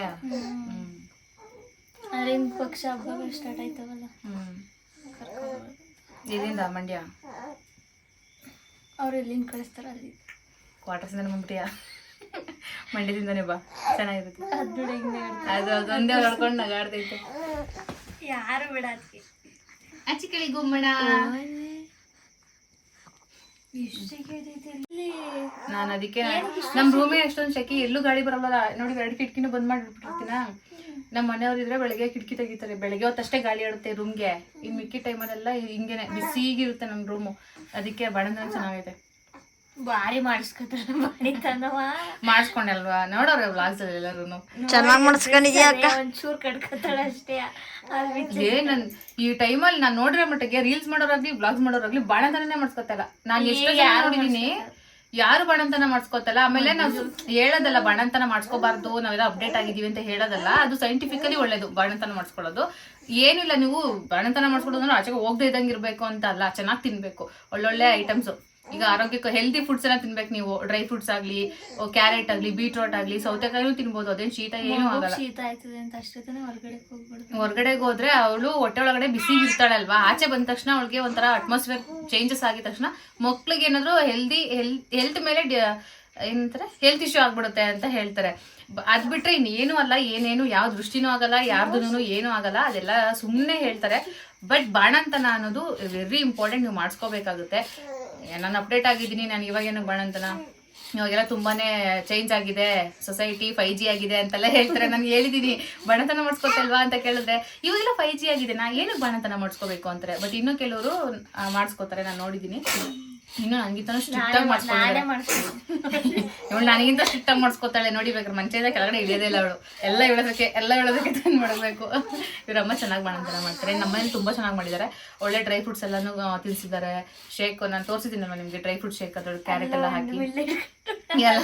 ಇನ್ ಪಕ್ಷ ಹಬ್ಬಗಳು ಸ್ಟಾರ್ಟ್ ಆಯ್ತವಲ್ಲ ಇದಿಂದ ಮಂಡ್ಯ ಅವ್ರು ಎಲ್ಲಿಂದ ಕಳಿಸ್ತಾರ ಅಲ್ಲಿ ಕ್ವಾರ್ಟರ್ಸಿಂದ ಬಂದ್ಬಿಟ್ಟಿಯಾ ಮಂಡ್ಯದಿಂದನೇ ಬಾ ಚೆನ್ನಾಗಿರುತ್ತೆ ಅದು ಅದೊಂದೇ ಹೊಡ್ಕೊಂಡು ನಗಾಡ್ತೈತೆ ಯಾರು ಬಿಡ ಅದಕ್ಕೆ ಅಚ್ಚಿಕಳಿ ಗುಮ್ಮಣ ನಾನು ಅದಕ್ಕೆ ನಮ್ಮ ರೂಮೇ ಅಷ್ಟೊಂದು ಶೆಕೆ ಎಲ್ಲೂ ಗಾಳಿ ಬರಲ್ಲ ನೋಡಿ ಎರಡು ಕಿಟಕಿನೂ ಬಂದ್ ಮಾಡಿಬಿಟ್ಟಿರ್ತೀನ ನಮ್ಮ ಮನೆಯವ್ರು ಇದ್ರೆ ಬೆಳಗ್ಗೆ ಕಿಟಕಿ ತೆಗಿತಾರೆ. ಬೆಳಗ್ಗೆ ಹೊತ್ತಷ್ಟೇ ಗಾಳಿ ಆಡುತ್ತೆ ರೂಮ್ಗೆ ಇನ್ನು ಮಿಕ್ಕಿ ಟೈಮಲ್ಲೆಲ್ಲ ಹಿಂಗೇನೆ ಬಿಸಿಗಿರುತ್ತೆ ನಮ್ಮ ರೂಮು ಅದಕ್ಕೆ ಬಣ್ಣದ ಚೆನ್ನಾಗೈತೆ. ಭಾರಿ ಮಾಡಿಸ್ಕೊತಾರ ಮಾಡಿಸ್ಕೊಂಡಲ್ವಾ? ನೋಡೋರೆ ವ್ಲಾಗ್ಸ್ ಅಲ್ಲಿ ಎಲ್ಲರೂ ಚೆನ್ನಾಗಿ ಮಾಡಿಸ್ಕೊಂಡಿದ್ಯಾ ಅಕ್ಕ? ಒಂಚೂರು ಕಡ್ಕೊತಾಳ ಅಷ್ಟೇ. ಅಲ್ಲಿ ಏ ನನ್ ಈ ಟೈಮಲ್ಲಿ ನಾನು ನೋಡಿರೋ ಮಟ್ಟಿಗೆ ರೀಲ್ಸ್ ಮಾಡೋರಾಗ್ಲಿ ವ್ಲಾಗ್ಸ್ ಮಾಡೋರಾಗ್ಲಿ ಬಾಣಂತನೇ ಮಾಡಿಸ್ಕೊತಾರ ನಾನು ಎಷ್ಟು ಜನ ನೋಡಿದೀನಿ ಯಾರು ಬಾಣಂತನ ಮಾಡಿಸ್ಕೊತಲ್ಲ? ಆಮೇಲೆ ನಾವು ಹೇಳೋದಲ್ಲ ಬಾಣಂತನ ಮಾಡಿಸ್ಕೋಬಾರ್ದು ನಾವೆಲ್ಲ ಅಪ್ಡೇಟ್ ಆಗಿದೀವಿ ಅಂತ ಹೇಳೋದಲ್ಲ ಅದು ಸೈಂಟಿಫಿಕಲಿ ಒಳ್ಳೇದು ಬಾಣಂತನ ಮಾಡಿಸ್ಕೊಳ್ಳೋದು. ಏನಿಲ್ಲ ನೀವು ಬಾಣಂತನ ಮಾಡಿಸ್ಕೊಳ್ಳೋದು ಅಂದ್ರೆ ಆಚೆಗೆ ಹೋಗದೆ ಇದ್ದಂಗೆ ಇರಬೇಕು ಅಂತ ಅಲ್ಲ ಚೆನ್ನಾಗಿ ತಿನ್ಬೇಕು ಒಳ್ಳೊಳ್ಳೆ ಐಟಮ್ಸು ಈಗ ಆರೋಗ್ಯಕ್ಕೆ ಹೆಲ್ದಿ ಫುಡ್ಸ್ ಎಲ್ಲ ತಿನ್ಬೇಕು ನೀವು. ಡ್ರೈ ಫ್ರೂಟ್ಸ್ ಆಗ್ಲಿ ಕ್ಯಾರೆಟ್ ಆಗ್ಲಿ ಬೀಟ್ರೋಟ್ ಆಗ್ಲಿ ಸೌತೆಕಾಯಿನೂ ತಿನ್ಬೋದು. ಅದೇನು ಶೀತ ಏನು ಆಗಲ್ಲ. ಶೀತ ಆಯ್ತದೆ ಅಂತ ಅಷ್ಟೊತ್ತನ ಹೊರಗಡೆ ಹೋದ್ರೆ ಅವಳು ಹೊಟ್ಟೆ ಒಳಗಡೆ ಬಿಸಿ ಇರ್ತಾಳಲ್ವಾ? ಆಚೆ ಬಂದ ತಕ್ಷಣ ಅವಳಿಗೆ ಒಂಥರ ಅಟ್ಮಾಸ್ಫಿಯರ್ ಚೇಂಜಸ್ ಆಗಿದ ತಕ್ಷಣ ಮಕ್ಳಿಗೆ ಏನಾದ್ರು ಹೆಲ್ದಿ ಹೆಲ್ತ್ ಹೆಲ್ತ್ ಮೇಲೆ ಏನಂತಾರೆ? ಹೆಲ್ತ್ ಇಶ್ಯೂ ಆಗ್ಬಿಡುತ್ತೆ ಅಂತ ಹೇಳ್ತಾರೆ. ಅದ್ ಬಿಟ್ರೆ ಇನ್ನೇನು ಅಲ್ಲ ಏನೇನು ಯಾವ ದೃಷ್ಟಿನೂ ಆಗಲ್ಲ ಯಾರ್ದು ಏನು ಆಗಲ್ಲ ಅದೆಲ್ಲ ಸುಮ್ಮನೆ ಹೇಳ್ತಾರೆ. ಬಟ್ ಬಾಣಂತನ ಅನ್ನೋದು ವೆರಿ ಇಂಪಾರ್ಟೆಂಟ್ ನೀವು ಮಾಡಿಸ್ಕೋಬೇಕಾಗುತ್ತೆ. ನಾನು ಅಪ್ಡೇಟ್ ಆಗಿದ್ದೀನಿ, ನಾನು ಇವಾಗೇನು ಬಾಣಂತನ ಇವಾಗೆಲ್ಲ ತುಂಬಾನೇ ಚೇಂಜ್ ಆಗಿದೆ. ಸೊಸೈಟಿ ಫೈವ್ ಜಿ ಆಗಿದೆ ಅಂತೆಲ್ಲ ಹೇಳ್ತಾರೆ. ನಾನು ಹೇಳಿದೀನಿ, ಬಣತನ ಮಾಡಿಸ್ಕೊತಲ್ವಾ ಅಂತ ಕೇಳಿದ್ರೆ, ಇವಾಗೆಲ್ಲ ಫೈವ್ ಜಿ ಆಗಿದೆ. ನಾ ಏನಕ್ಕೆ ಬಣತನ ಮಾಡಿಸ್ಕೋಬೇಕು ಅಂತಾರೆ? ಬಟ್ ಇನ್ನೂ ಕೆಲವರು ಮಾಡಿಸ್ಕೋತಾರೆ. ನಾನು ನೋಡಿದೀನಿ. ಇನ್ನು ನನಗಿಂತ ಸ್ಟ್ರಿಕ್ಟ್ ಆಗಿ ನಾನೇ ಇವಳು ನನಗಿಂತ ಸ್ಟ್ರಿಕ್ಟ್ ಆಗಿ ಮಾಡ್ಸ್ಕೊತಾಳೆ. ನೋಡಿ ಬೇಕಾದ್ರೆ ಮಂಚದ ಕೆಳಗಡೆ ಇಳಿಯೋದೇ ಇಲ್ಲ ಅವಳು. ಎಲ್ಲ ಹೇಳೋದಕ್ಕೆ ಎಲ್ಲ ಹೇಳೋದಕ್ಕೆ ತಂದು ಮಾಡಬೇಕು. ಇವರಮ್ಮ ಚೆನ್ನಾಗಿ ಮಾಡಂತಾನೆ ಮಾಡ್ತಾರೆ. ನಮ್ಮ ನಮ್ಮನೇಲಿ ತುಂಬಾ ಚೆನ್ನಾಗಿ ಮಾಡಿದ್ದಾರೆ. ಒಳ್ಳೆ ಡ್ರೈ ಫ್ರೂಟ್ಸ್ ಎಲ್ಲಾನು ತಿನ್ಸಿದ್ದಾರೆ. ಶೇಕ್ ನಾನು ತೋರಿಸಿದ್ದೀನಲ್ವ ನಿಮಗೆ ಡ್ರೈ ಫ್ರೂಟ್ ಶೇಕ್ ಅದ್ರೊಳಗೆ ಕ್ಯಾರೆಟ್ ಎಲ್ಲ ಹಾಕಿ. ಎಲ್ಲ.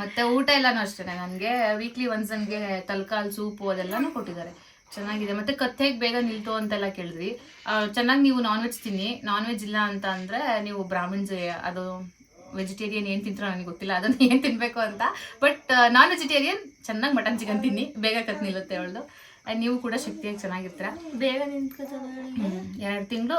ಮತ್ತೆ ಊಟ ಎಲ್ಲಾನು ಅಷ್ಟೇ ನನಗೆ ವೀಕ್ಲಿ ಒನ್ಸ್ ನನಗೆ ತಲ್ಕಾಲ್ ಸೂಪು ಅದೆಲ್ಲಾನು ಕೊಟ್ಟಿದ್ದಾರೆ. ಚೆನ್ನಾಗಿದೆ. ಮತ್ತೆ ಕಥೆಗೆ ಬೇಗ ನಿಲ್ತು ಅಂತೆಲ್ಲ ಕೇಳಿದ್ರಿ ಚೆನ್ನಾಗಿ ನೀವು ನಾನ್ ವೆಜ್ ತಿನ್ನಿ. ನಾನ್ ವೆಜ್ ಇಲ್ಲ ಅಂತ ಅಂದ್ರೆ ನೀವು ಬ್ರಾಹ್ಮಿನ್ಸ್ ಅದು ವೆಜಿಟೇರಿಯನ್ ಏನು ತಿಂತಾರೋ ನನಗೆ ಗೊತ್ತಿಲ್ಲ. ಅದನ್ನ ಏನು ತಿನ್ಬೇಕು ಅಂತ. ಬಟ್ ನಾನ್ ವೆಜಿಟೇರಿಯನ್ ಚೆನ್ನಾಗಿ ಮಟನ್ ಚಿಕನ್ ತಿನ್ನಿ. ಬೇಗ ಕತ್ ನಿಲ್ಲುತ್ತೆ ಅವಳದು. ನೀವು ಕೂಡ ಶಕ್ತಿಯಾಗಿ ಚೆನ್ನಾಗಿರ್ತೀರ. ಬೇಗ ಎರಡು ತಿಂಗಳು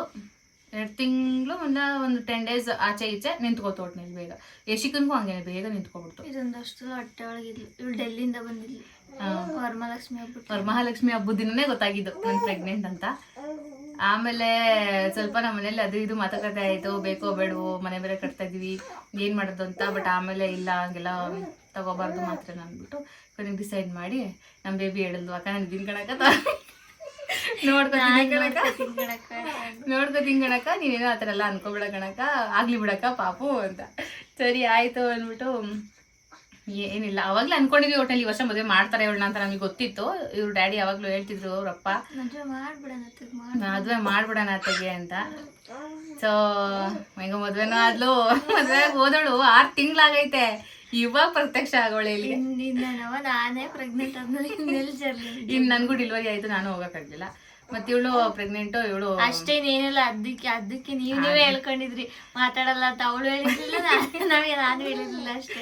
ಎರಡು ತಿಂಗಳು ಒಂದು ಒಂದು ಟೆನ್ ಡೇಸ್ ಆಚೆ ಈಚೆ ನಿಂತ್ಕೋತು ಒಟ್ನಲ್ಲಿ ಬೇಗ. ಯಶಿಕನ್ಗೂ ಹಂಗೇನೆ ಬೇಗ ನಿಂತ್ಕೊಬಿಡ್ತು. ಇದೊಂದಷ್ಟು ಹೊಟ್ಟೆ ಒಳಗಿದ್ಲು ಇವಳು ಡೆಲ್ಲಿಂದ ಬಂದಿದ್ಲು. ವರಮಹಾಲಕ್ಷ್ಮಿ ಹಬ್ಬ ವರಮಹಾಲಕ್ಷ್ಮಿ ಹಬ್ಬದ ದಿನನೇ ಗೊತ್ತಾಗಿದ್ದು ನಾನು ಪ್ರೆಗ್ನೆಂಟ್ ಅಂತ. ಆಮೇಲೆ ಸ್ವಲ್ಪ ನಮ್ಮ ಮನೇಲಿ ಅದು ಇದು ಮಾತುಕತೆ ಆಯಿತು ಬೇಕೋ ಬೇಡವೋ ಮನೆ ಬೇರೆ ಕಟ್ತಾ ಇದೀವಿ ಏನು ಮಾಡೋದು ಅಂತ ಬಟ್ ಆಮೇಲೆ ಇಲ್ಲ ಹಂಗೆಲ್ಲ ತಗೋಬಾರ್ದು ಮಾತ್ರ ಅಂದ್ಬಿಟ್ಟು ಕೊನೆಗೆ ಡಿಸೈಡ್ ಮಾಡಿ ನಮ್ಮ ಬೇಬಿ ಹೇಳಿದ್ಲು ಅಕ್ಕ ನಾನು ದಿನ ಗಣಕ ಕಣಕ ನೋಡ್ಕೊತೀನಿ ಗಣಕ ನೋಡ್ಕೊತೀನಿ ಕಣಕ ನೀನೇನೋ ಆ ಥರ ಎಲ್ಲ ಅನ್ಕೋಬೇಡ ಕಣಕ ಆಗ್ಲಿ ಬಿಡಕ್ಕ ಪಾಪು ಅಂತ. ಸರಿ ಆಯ್ತು ಅಂದ್ಬಿಟ್ಟು ಏನಿಲ್ಲ. ಅವಾಗ್ಲೇ ಅನ್ಕೊಂಡಿದ್ವಿ ಒಟ್ಟಲ್ಲಿ ಈ ವರ್ಷ ಮದುವೆ ಮಾಡ್ತಾರೆ ಇವಳನ್ನ ಅಂತ ನಮಗೆ ಗೊತ್ತಿತ್ತು. ಇವ್ರ ಡ್ಯಾಡಿ ಯಾವಾಗ್ಲೂ ಹೇಳ್ತಿದ್ರು ಅವ್ರಪ್ಪ ಮದುವೆ ಮಾಡ್ಬಿಡಣ ಅತ್ತಗೆ ಅಂತ. ಸೊ ಹೆಂಗ ಮದ್ವೆನೂ ಆದ್ಲು. ಮದ್ವೆ ಹೋದಳು. ಆರು ತಿಂಗ್ಳಾಗೈತೆ. ಇವಾಗ ಪ್ರತ್ಯಕ್ಷ ಆಗೋಳೆ ಇಲ್ಲಿ ನಾನೇ ಪ್ರೆಗ್ನೆಂಟ್ ಆದ್ಮೇಲೆ ಇನ್ನೆಲ್ಲಿ ಜರ್ಲಿ ಇನ್ ನನ್ಗೂ ಡೆಲಿವರಿ ಆಯ್ತು. ನಾನು ಹೋಗಕ್ಕಾಗ್ಲಿಲ್ಲ ಮತ್ತೆ ಇವಳು ಪ್ರೆಗ್ನೆಂಟ್ ಇವಳು ಅಷ್ಟೇನೇನಿಲ್ಲ ಅದಕ್ಕೆ ಅದಕ್ಕೆ ನೀವ್ ನೀವೇ ಹೇಳ್ಕೊಂಡಿದ್ರಿ. ಮಾತಾಡಲ್ಲ ಅಂತ ಅವಳು ಹೇಳಿರ್ಲಿಲ್ಲ ನಾನು ನಾವೇ ನಾನು ಹೇಳಿರ್ಲಿಲ್ಲ ಅಷ್ಟೇ.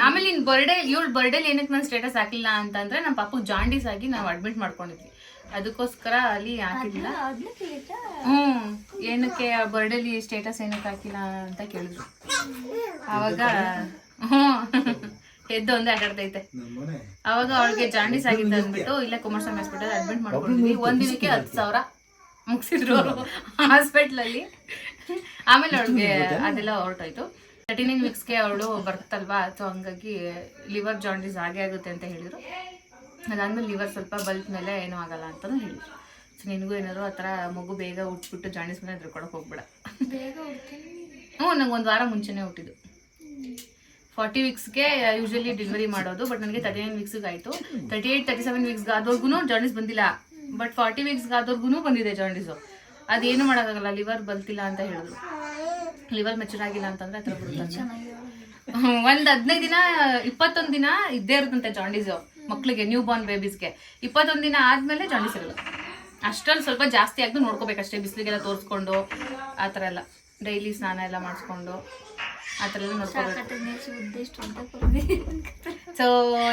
ಆಮೇಲೆ ನಿನ್ ಬರ್ಡೇ ಇವಳು ಬರ್ಡೇಲಿ ಏನಕ್ಕೆ ನಾನು ಸ್ಟೇಟಸ್ ಹಾಕಿಲ್ಲ ಅಂತಂದ್ರೆ ನಮ್ಮ ಪಾಪು ಜಾಂಡೀಸ್ ಆಗಿ ನಾವು ಅಡ್ಮಿಟ್ ಮಾಡ್ಕೊಂಡಿದ್ವಿ. ಅದಕ್ಕೋಸ್ಕರ ಅಲ್ಲಿ ಹಾಕಿಲ್ಲ? ಹ್ಮ್. ಏನಕ್ಕೆ ಬರ್ಡೇಲಿ ಸ್ಟೇಟಸ್ ಏನಕ್ಕೆ ಹಾಕಿಲ್ಲ ಅಂತ ಕೇಳಿದ್ರು. ಅವಾಗ ಹ್ಮ್. ಎದ್ದು ಒಂದೇ ಆಟಾಡ್ತೈತೆ ಅವಾಗ ಅವಳಿಗೆ ಜಾಂಡಿಸ್ ಆಗಿತ್ತು ಅಂದ್ಬಿಟ್ಟು ಇಲ್ಲೇ ಕುಮಾರಸ್ವಾಮಿ ಹಾಸ್ಪಿಟಲ್ ಅಡ್ಮಿಟ್ ಮಾಡ್ಕೊಂಡಿದ್ವಿ ಒಂದ್ ದಿನಕ್ಕೆ ಹತ್ತು ಸಾವಿರ ಮುಗಿಸಿದ್ರು ಅವರು ಹಾಸ್ಪಿಟ್ಲಲ್ಲಿ ಆಮೇಲೆ ಅವಳಿಗೆ ಅದೆಲ್ಲ ಹೊರಟೋಯ್ತು. ತರ್ಟಿ ನೈನ್ ವೀಕ್ಸ್ಗೆ ಅವಳು ಬರ್ತಲ್ವಾ ಸೊ ಹಂಗಾಗಿ ಲಿವರ್ ಜಾಂಡಿಸ್ ಆಗೇ ಆಗುತ್ತೆ ಅಂತ ಹೇಳಿದ್ರು. ಅದಾದ್ಮೇಲೆ ಲಿವರ್ ಸ್ವಲ್ಪ ಬಲ್ತ್ ಮೇಲೆ ಏನೂ ಆಗಲ್ಲ ಅಂತಲೂ ಹೇಳಿದ್ರು. ಸೊ ನಿನಗೂ ಏನಾದ್ರು ಆ ಥರ ಮಗು ಬೇಗ ಉಟ್ಬಿಟ್ಟು ಜಾಂಡಿಸ್ ಮೇಲೆ ಎದ್ರುಕೊಳಕ್ಕೆ ಹೋಗ್ಬೇಡ. ಬೇಗ ಹುಡ್ತೀನಿ. ಹ್ಞೂ ನಂಗೆ ಒಂದು ವಾರ ಮುಂಚೆನೇ ಹುಟ್ಟಿದ್ದು. ಫಾರ್ಟಿ ವೀಕ್ಸ್ಗೆ ಯೂಶಲಿ ಡೆಲಿವರಿ ಮಾಡೋದು ಬಟ್ ನನಗೆ ತರ್ಟಿ ನೈನ್ ವೀಕ್ಸ್ಗೆ ಆಯಿತು. ತರ್ಟಿ ಏಟ್ ತರ್ಟಿ ಸೆವೆನ್ ವೀಕ್ಸ್ಗೆ ಆದವ್ರಿಗೂ ಜಾಂಡಿಸ್ ಬಂದಿಲ್ಲ. ಬಟ್ ಫಾರ್ಟಿ ವೀಕ್ಸ್ಗೆ ಆದವ್ರಿಗೂ ಬಂದಿದೆ ಜಾಂಡಿಸು ಅದೇನು ಮಾಡೋಕ್ಕಾಗಲ್ಲ ಲಿವರ್ ಬಲ್ತಿಲ್ಲ ಅಂತ ಹೇಳಿದ್ರು. ಲಿವರ್ ಮೆಚೂರ್ ಆಗಿಲ್ಲ ಅಂತಂದ್ರೆ ಥರ ಬರುತ್ತೆ ಒಂದು ಹದಿನೈದು ದಿನ, ಇಪ್ಪತ್ತೊಂದು ದಿನ ಇದ್ದೇ ಇರುತ್ತಂತೆ ಜಾಂಡೀಸು ಮಕ್ಕಳಿಗೆ ನ್ಯೂ ಬಾರ್ನ್ ಬೇಬೀಸ್ಗೆ ಇಪ್ಪತ್ತೊಂದು ದಿನ ಆದಮೇಲೆ ಜಾಂಡೀಸ್ ಇರಲ್ಲ ಅಷ್ಟರಲ್ಲಿ ಸ್ವಲ್ಪ ಜಾಸ್ತಿ ಆಗ್ದು ನೋಡ್ಕೋಬೇಕಷ್ಟೇ, ಬಿಸಿಲಿಗೆಲ್ಲ ತೋರಿಸ್ಕೊಂಡು, ಆ ಥರ ಎಲ್ಲ. ಡೈಲಿ ಸ್ನಾನ ಎಲ್ಲ ಮಾಡಿಸ್ಕೊಂಡು. ಆ ಥರ ಎಲ್ಲ ನೋಡ್ಕೋಬೇಕು ಸೊ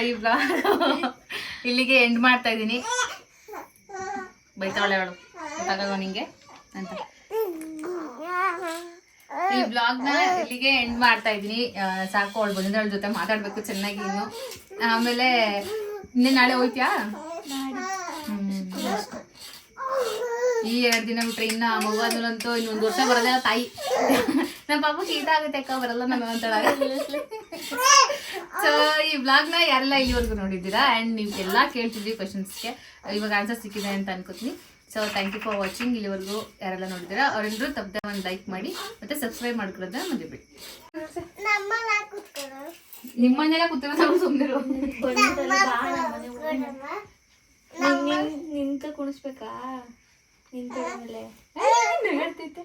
ಈ ಬ್ಲಾಗ್ ಇಲ್ಲಿಗೆ ಎಂಡ್ ಮಾಡ್ತಾ ಇದ್ದೀನಿ. ಬೈತಾಳೆ ಅವಳು. ಗೊತ್ತಾಗಲ್ವ ನಿಂಗೆ? ಅಂತ. ಈ ಬ್ಲಾಗ್ನ ಇಲ್ಲಿಗೆ ಎಂಡ್ ಮಾಡ್ತಾ ಇದ್ದೀನಿ. ಸಾಕು ಅವಳು ಬಂದ್ರೆ ಅವಳ ಜೊತೆ ಮಾತಾಡ್ಬೇಕು ಚೆನ್ನಾಗಿ ಇನ್ನು. ಆಮೇಲೆ ಇನ್ನೇ ನಾಳೆ ಹೋಯ್ತ್ಯಾ? ಈ ಎರಡು ದಿನ ಬಿಟ್ರೆ ಇನ್ನ ಮಗು ಇನ್ನೊಂದು ವರ್ಷ ಬರೋದೇ ತಾಯಿ. ನಮ್ಮ ಪಾಪು ಇದಾಗುತ್ತೆ ಆಗುತ್ತೆ ಅಕ್ಕ ಬರಲ್ಲ ನಮ್ಮ ಅಂತಾಳೆ ಸೊ ಈ ವ್ಲಾಗ್ನ ಯಾರೆಲ್ಲ ಇಲ್ಲಿವರೆಗೂ ನೋಡಿದ್ದೀರಾ? ಆ್ಯಂಡ್ ನೀವು ಎಲ್ಲ ಕೇಳ್ತಿದ್ವಿ ಕ್ವಶನ್ಸ್ಗೆ ಇವಾಗ ಆನ್ಸರ್ ಸಿಕ್ಕಿದೆ ಅಂತ ಅನ್ಕೋತೀನಿ. So thank you for watching ಇಲ್ಲಿವರೆಗೂ ಯಾರೆಲ್ಲ ನೋಡಿದ್ದೀರಾ? ಅವರೆಲ್ಲರೂ ತಪ್ಪದೆ ಒಂದು ಲೈಕ್ ಮಾಡಿ ಮತ್ತೆ ಸಬ್ಸ್ಕ್ರೈಬ್ ಮಾಡ್ಕೊಳ್ಳೋದನ್ನ ಮರಿಬೇಡಿ. ನಿಮ್ಮ ಮನೆಯಲ್ಲ ಕೂತಿರೋ ಸುಮ್ಮನಿರು ನಿಂತ ಕುಣಿಸ್ಬೇಕಾ? ನಿಂತ ಮೇಲೆ ಹೇಳ್ತೈತೆ